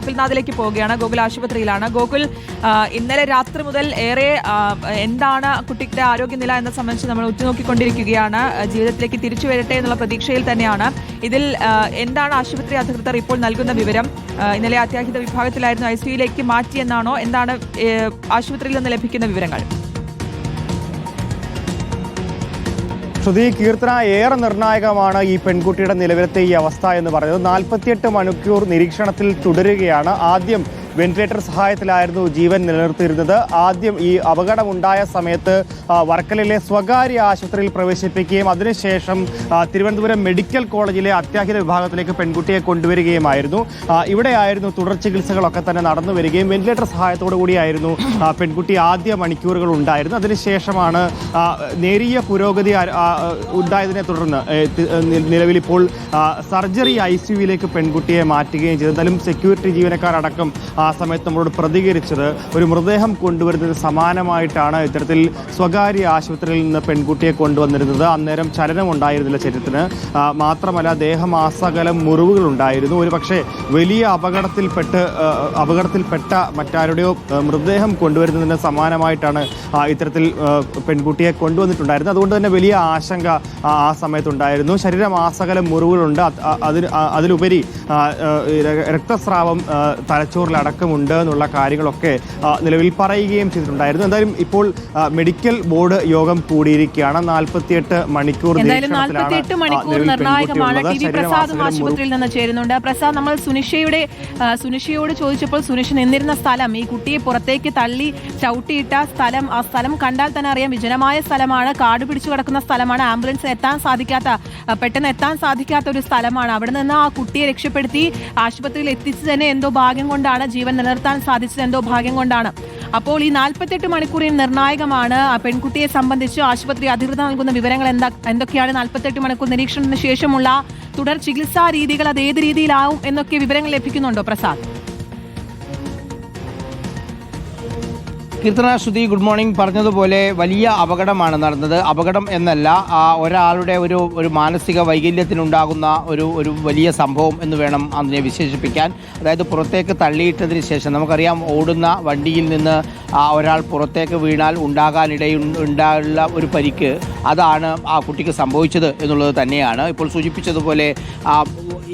ഗോകുൽനാഥിലേക്ക് പോവുകയാണ്. ഗോകുൽ ആശുപത്രിയിലാണ്. ഗോകുൽ ഇന്നലെ രാത്രി മുതൽ ഏറെ എന്താണ് കുട്ടിയുടെ ആരോഗ്യനില എന്നെ സംബന്ധിച്ച് നമ്മൾ ഉറ്റുനോക്കിക്കൊണ്ടിരിക്കുകയാണ്. ജീവിതത്തിലേക്ക് തിരിച്ചു വരട്ടെ എന്നുള്ള പ്രതീക്ഷയിൽ തന്നെയാണ്. ഇതിൽ എന്താണ് ആശുപത്രി അധികൃതർ ഇപ്പോൾ നൽകുന്ന വിവരം? ഇന്നലെ അത്യാഹിത വിഭാഗത്തിലായിരുന്നു ഐ സിയുയിലേക്ക് മാറ്റിയെന്നാണോ? എന്താണ് ആശുപത്രിയിൽ നിന്ന് ലഭിക്കുന്ന വിവരങ്ങൾ? ശ്രുതി കീർത്തന ഏറെ നിർണായകമാണ് ഈ പെൺകുട്ടിയുടെ നിലവിലത്തെ ഈ അവസ്ഥ എന്ന് പറയുന്നത്. നാൽപ്പത്തിയെട്ട് മണിക്കൂർ നിരീക്ഷണത്തിൽ തുടരുകയാണ്. ആദ്യം വെന്റിലേറ്റർ സഹായത്തിലായിരുന്നു ജീവൻ നിലനിർത്തിയിരുന്നത്. ആദ്യം ഈ അപകടമുണ്ടായ സമയത്ത് വർക്കലയിലെ സ്വകാര്യ ആശുപത്രിയിൽ പ്രവേശിപ്പിക്കുകയും അതിനുശേഷം തിരുവനന്തപുരം മെഡിക്കൽ കോളേജിലെ അത്യാഹിത വിഭാഗത്തിലേക്ക് പെൺകുട്ടിയെ കൊണ്ടുവരികയുമായിരുന്നു. ഇവിടെയായിരുന്നു തുടർ ചികിത്സകളൊക്കെ തന്നെ നടന്നു വരികയും വെന്റിലേറ്റർ സഹായത്തോടു കൂടിയായിരുന്നു പെൺകുട്ടി ആദ്യ മണിക്കൂറുകൾ ഉണ്ടായിരുന്നു അതിനുശേഷമാണ് നേരിയ പുരോഗതി ഉണ്ടായതിനെ തുടർന്ന് നിലവിലിപ്പോൾ സർജറി ഐ സിയുവിലേക്ക് പെൺകുട്ടിയെ മാറ്റുകയും ചെയ്തു. എന്തായാലും സെക്യൂരിറ്റി ജീവനക്കാരടക്കം ആ സമയത്ത് നമ്മളോട് പ്രതികരിച്ചത് ഒരു മൃതദേഹം കൊണ്ടുവരുന്നതിന് സമാനമായിട്ടാണ് ഇത്തരത്തിൽ സ്വകാര്യ ആശുപത്രിയിൽ നിന്ന് പെൺകുട്ടിയെ കൊണ്ടുവന്നിരുന്നത്. അന്നേരം ചലനം ഉണ്ടായിരുന്നില്ല ശരീരത്തിന്. മാത്രമല്ല ദേഹമാസകലം മുറിവുകൾ ഉണ്ടായിരുന്നു. ഒരു പക്ഷേ വലിയ അപകടത്തിൽപ്പെട്ട് അപകടത്തിൽപ്പെട്ട മറ്റാരുടെയോ മൃതദേഹം കൊണ്ടുവരുന്നതിന് സമാനമായിട്ടാണ് ഇത്തരത്തിൽ പെൺകുട്ടിയെ കൊണ്ടുവന്നിട്ടുണ്ടായിരുന്നത്. അതുകൊണ്ട് തന്നെ വലിയ ആശങ്ക ആ സമയത്തുണ്ടായിരുന്നു ശരീരമാസകലം മുറിവുകളുണ്ട്. അതിന് അതിലുപരി രക്തസ്രാവം ആ, തലച്ചോറിലടക്കമുണ്ട് എന്നുള്ള കാര്യങ്ങളൊക്കെ നിലവിൽ പറയുകയും ചെയ്തിട്ടുണ്ടായിരുന്നു. എന്തായാലും ഇപ്പോൾ മെഡിക്കൽ ബോർഡ് യോഗം കൂടിയിരിക്കുകയാണ്. നാൽപ്പത്തിയെട്ട് മണിക്കൂർ നാൽപ്പത്തിയെട്ട് മണിക്കൂർ നിർണായകമാണ്. ടി വി പ്രസാദും ആശുപത്രിയിൽ നിന്ന് ചേരുന്നുണ്ട്. പ്രസാദ് നമ്മൾ സുനിഷയുടെ സുനിഷയോട് ചോദിച്ചപ്പോൾ സുനിഷ നിന്നിരുന്ന സ്ഥലം ഈ കുട്ടിയെ പുറത്തേക്ക് തള്ളി ചവിട്ടിയിട്ട സ്ഥലം ആ സ്ഥലം കണ്ടാൽ തന്നെ അറിയാം വിജനമായ സ്ഥലമാണ്. കാട് പിടിച്ചു കിടക്കുന്ന സ്ഥലമാണ്. ആംബുലൻസ് എത്താൻ സാധിക്കാത്ത പെട്ടെന്ന് എത്താൻ സാധിക്കാത്ത ഒരു സ്ഥലമാണ്. അവിടെ നിന്ന് ആ കുട്ടിയെ രക്ഷപ്പെടുത്തി ആശുപത്രിയിൽ എത്തിച്ചു തന്നെ എന്തോ ഭാഗ്യം കൊണ്ടാണ് ജീവൻ നിലനിർത്താൻ സാധിച്ചത് എന്തോ ഭാഗ്യം കൊണ്ടാണ്. അപ്പോൾ ഈ നാൽപ്പത്തെട്ട് മണിക്കൂറിൽ നിർണായകമാണ് പെൺകുട്ടിയെ സംബന്ധിച്ച് ആശുപത്രി അധികൃതർ നൽകുന്ന വിവരങ്ങൾ എന്താ എന്തൊക്കെയാണ് നാൽപ്പത്തെട്ട് മണിക്കൂർ നിരീക്ഷണത്തിന് ശേഷമുള്ള തുടർ ചികിത്സാ രീതികൾ അത് ഏത് രീതിയിലാവും എന്നൊക്കെ വിവരങ്ങൾ ലഭിക്കുന്നുണ്ടോ പ്രസാദ്? കീർത്തന ശ്രുതി ഗുഡ് മോർണിംഗ് പറഞ്ഞതുപോലെ വലിയ അപകടമാണ് നടന്നത്. അപകടം എന്നല്ല ആ ഒരാളുടെ ഒരു ഒരു മാനസിക വൈകല്യത്തിനുണ്ടാകുന്ന ഒരു ഒരു വലിയ സംഭവം എന്ന് വേണം അതിനെ വിശേഷിപ്പിക്കാൻ. അതായത് പുറത്തേക്ക് തള്ളിയിട്ടതിന് ശേഷം നമുക്കറിയാം ഓടുന്ന വണ്ടിയിൽ നിന്ന് ആ ഒരാൾ പുറത്തേക്ക് വീണാൽ ഉണ്ടാകാനിടയു ഉണ്ടാകുള്ള ഒരു പരിക്ക് അതാണ് ആ കുട്ടിക്ക് സംഭവിച്ചത് എന്നുള്ളത് തന്നെയാണ്. ഇപ്പോൾ സൂചിപ്പിച്ചതുപോലെ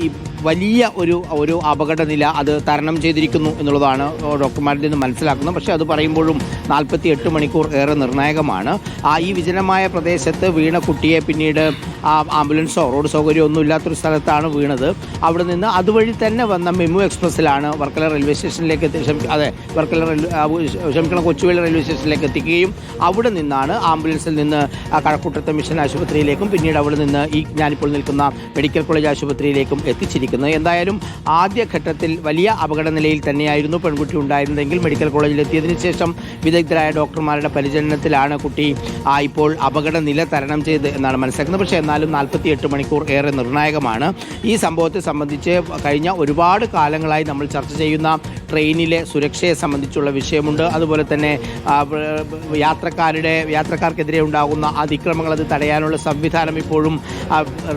ഈ വലിയ ഒരു ഒരു അപകടനില അത് തരണം ചെയ്തിരിക്കുന്നു എന്നുള്ളതാണ് ഡോക്ടർമാരിൽ നിന്ന് മനസ്സിലാക്കുന്നത്. പക്ഷേ അത് പറയുമ്പോഴും നാൽപ്പത്തി എട്ട് മണിക്കൂർ ഏറെ നിർണായകമാണ്. ആ ഈ വിജനമായ പ്രദേശത്ത് വീണ കുട്ടിയെ പിന്നീട് ആ ആംബുലൻസോ റോഡ് സൗകര്യമോ ഒന്നും ഇല്ലാത്തൊരു സ്ഥലത്താണ് വീണത്. അവിടെ നിന്ന് അതുവഴി തന്നെ വന്ന മെമു എക്സ്പ്രസ്സിലാണ് വർക്കല റെയിൽവേ സ്റ്റേഷനിലേക്ക് അതെ വർക്കല ക്ഷമിക്കണം കൊച്ചുവേളി റെയിൽവേ സ്റ്റേഷനിലേക്ക് എത്തിക്കുകയും അവിടെ നിന്നാണ് ആംബുലൻസിൽ നിന്ന് കഴക്കൂട്ടത്തെ മിഷൻ ആശുപത്രിയിലേക്കും പിന്നീട് അവിടെ നിന്ന് ഈ ഞാനിപ്പോൾ നിൽക്കുന്ന മെഡിക്കൽ കോളേജ് ആശുപത്രിയിലേക്കും എത്തിച്ചിരിക്കുന്നത്. എന്തായാലും ആദ്യഘട്ടത്തിൽ വലിയ അപകട നിലയിൽ തന്നെയായിരുന്നു പെൺകുട്ടി ഉണ്ടായിരുന്നതെങ്കിൽ മെഡിക്കൽ കോളേജിൽ എത്തിയതിനു ശേഷം വിദഗ്ധരായ ഡോക്ടർമാരുടെ പരിചരണത്തിലാണ് കുട്ടി ആ, ഇപ്പോൾ അപകട നില തരണം ചെയ്ത് എന്നാണ് മനസ്സിലാക്കുന്നത്. പക്ഷേ എന്നാലും നാൽപ്പത്തി എട്ട് മണിക്കൂർ ഏറെ നിർണായകമാണ്. ഈ സംഭവത്തെ സംബന്ധിച്ച് കഴിഞ്ഞ ഒരുപാട് കാലങ്ങളായി നമ്മൾ ചർച്ച ചെയ്യുന്ന ട്രെയിനിലെ സുരക്ഷയെ സംബന്ധിച്ചുള്ള വിഷയമുണ്ട്. അതുപോലെ തന്നെ യാത്രക്കാരുടെ യാത്രക്കാർക്കെതിരെ ഉണ്ടാകുന്ന അതിക്രമങ്ങൾ അത് തടയാനുള്ള സംവിധാനം ഇപ്പോഴും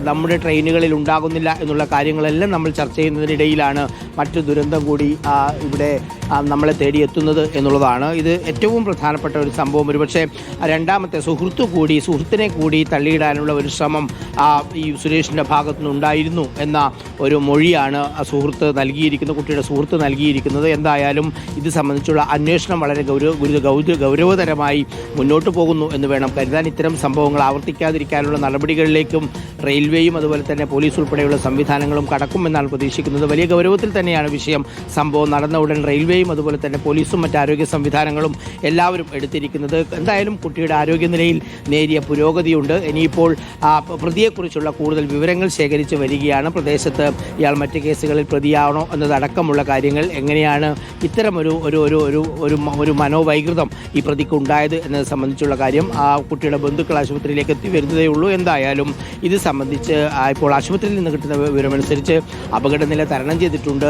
നമ്മുടെ ട്രെയിനുകളിൽ ഉണ്ടാകുന്നില്ല എന്നുള്ള കാര്യങ്ങളെല്ലാം നമ്മൾ ചർച്ച ചെയ്യുന്നതിനിടയിലാണ് മറ്റു ദുരന്തം കൂടി ഇവിടെ നമ്മളെ തേടിയെത്തുന്നത് എന്നുള്ളതാണ്. ഇത് ഏറ്റവും പ്രധാനപ്പെട്ട ഒരു സംഭവം. ഒരുപക്ഷെ രണ്ടാമത്തെ സുഹൃത്തു കൂടി സുഹൃത്തിനെ കൂടി തള്ളിയിടാനുള്ള ഒരു ശ്രമം ഈ സുരേഷിന്റെ ഭാഗത്തുനിന്നുണ്ടായിരുന്നു എന്ന ഒരു മൊഴിയാണ് സുഹൃത്ത് നൽകിയിരിക്കുന്നത് കുട്ടിയുടെ സുഹൃത്ത് നൽകിയിരിക്കുന്നത്. എന്തായാലും ഇത് സംബന്ധിച്ചുള്ള അന്വേഷണം വളരെ ഗൗരവ ഗുരു ഗൗര ഗൗരവതരമായി മുന്നോട്ട് പോകുന്നു എന്ന് വേണം കരുതാൻ. ഇത്തരം സംഭവങ്ങൾ ആവർത്തിക്കാതിരിക്കാനുള്ള നടപടികളിലേക്കും റെയിൽവേയും അതുപോലെ തന്നെ പോലീസ് ഉൾപ്പെടെയുള്ള സംവിധാനങ്ങളും കടക്കുമെന്നാണ് പ്രതീക്ഷിക്കുന്നത്. വലിയ ഗൗരവത്തിൽ തന്നെയാണ് വിഷയം. സംഭവം നടന്ന ഉടൻ റെയിൽവേയും അതുപോലെ തന്നെ പോലീസും മറ്റ് ആരോഗ്യ സംവിധാനങ്ങളും എല്ലാവരും എടുത്തിരിക്കുന്നത്. എന്തായാലും കുട്ടിയുടെ ആരോഗ്യനിലയിൽ നേരിയ പുരോഗതിയുണ്ട്. ഇനിയിപ്പോൾ പ്രതിയെക്കുറിച്ചുള്ള കൂടുതൽ വിവരങ്ങൾ ശേഖരിച്ച് വരികയാണ് പ്രദേശത്ത്. ഇയാൾ മറ്റ് കേസുകളിൽ പ്രതിയാണോ എന്നതടക്കമുള്ള കാര്യങ്ങൾ എങ്ങനെയാണ് ഇത്തരമൊരു ഇത്തരം ഒരു ഒരു ഒരു ഒരു ഒരു മനോവൈകൃതം ഈ പ്രതിക്ക് ഉണ്ടായത് എന്നത് സംബന്ധിച്ചുള്ള കാര്യം ആ കുട്ടിയുടെ ബന്ധുക്കൾ ആശുപത്രിയിലേക്ക് എത്തി വരുന്നതേ ഉള്ളൂ. എന്തായാലും ഇത് സംബന്ധിച്ച് ഇപ്പോൾ ആശുപത്രിയിൽ നിന്ന് കിട്ടുന്ന വിവരമനുസരിച്ച് അപകടനില തരണം ചെയ്തിട്ടുണ്ട്.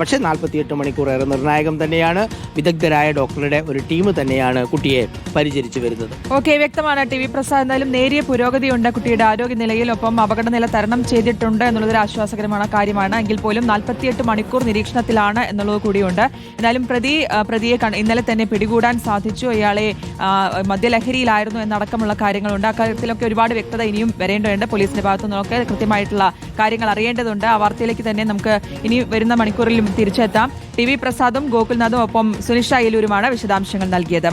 പക്ഷേ നാൽപ്പത്തിയെട്ട് മണിക്കൂർ ഏറെ നിർണായകം തന്നെയാണ്. വിദഗ്ധരായ ഡോക്ടറുടെ ഒരു ടീം തന്നെയാണ് കുട്ടിയെ പരിചരിച്ചു വരുന്നത്. ഓക്കെ വ്യക്തമാണ്. ടി വി പ്രസാദ് എന്തായാലും നേരിയ പുരോഗതിയുണ്ട്. കുട്ടിയുടെ ആരോഗ്യനിലയിൽ ഒപ്പം അപകടനില തരണം ചെയ്തിട്ടുണ്ട് എന്നുള്ളതൊരു ആശ്വാസകരമായ കാര്യമാണ്. എങ്കിൽ പോലും നാൽപ്പത്തിയെട്ട് മണിക്കൂർ നിരീക്ഷണത്തിലാണ് എന്നുള്ളത് കൂടിയുണ്ട്. എന്നാലും പ്രതി പ്രതിയെ ഇന്നലെ തന്നെ പിടികൂടാൻ സാധിച്ചു. ഇയാളെ മദ്യലഹരിയിലായിരുന്നു എന്നടക്കമുള്ള കാര്യങ്ങളുണ്ട്. അക്കാര്യത്തിലൊക്കെ ഒരുപാട് വ്യക്തത ഇനിയും വരേണ്ടതുണ്ട്. പോലീസിന്റെ ഭാഗത്തു നിന്നൊക്കെ കൃത്യമായിട്ടുള്ള കാര്യങ്ങൾ അറിയേണ്ടതുണ്ട്. ആ വാർത്തയിലേക്ക് തന്നെ നമുക്ക് ഇനി വരുന്ന മണിക്കൂറിലും തിരിച്ചെത്താം. ടി വി പ്രസാദും ഗോകുൽനാഥും ഒപ്പം സുനിഷ അയലൂരുമാണ് വിശദാംശങ്ങൾ നൽകിയത്.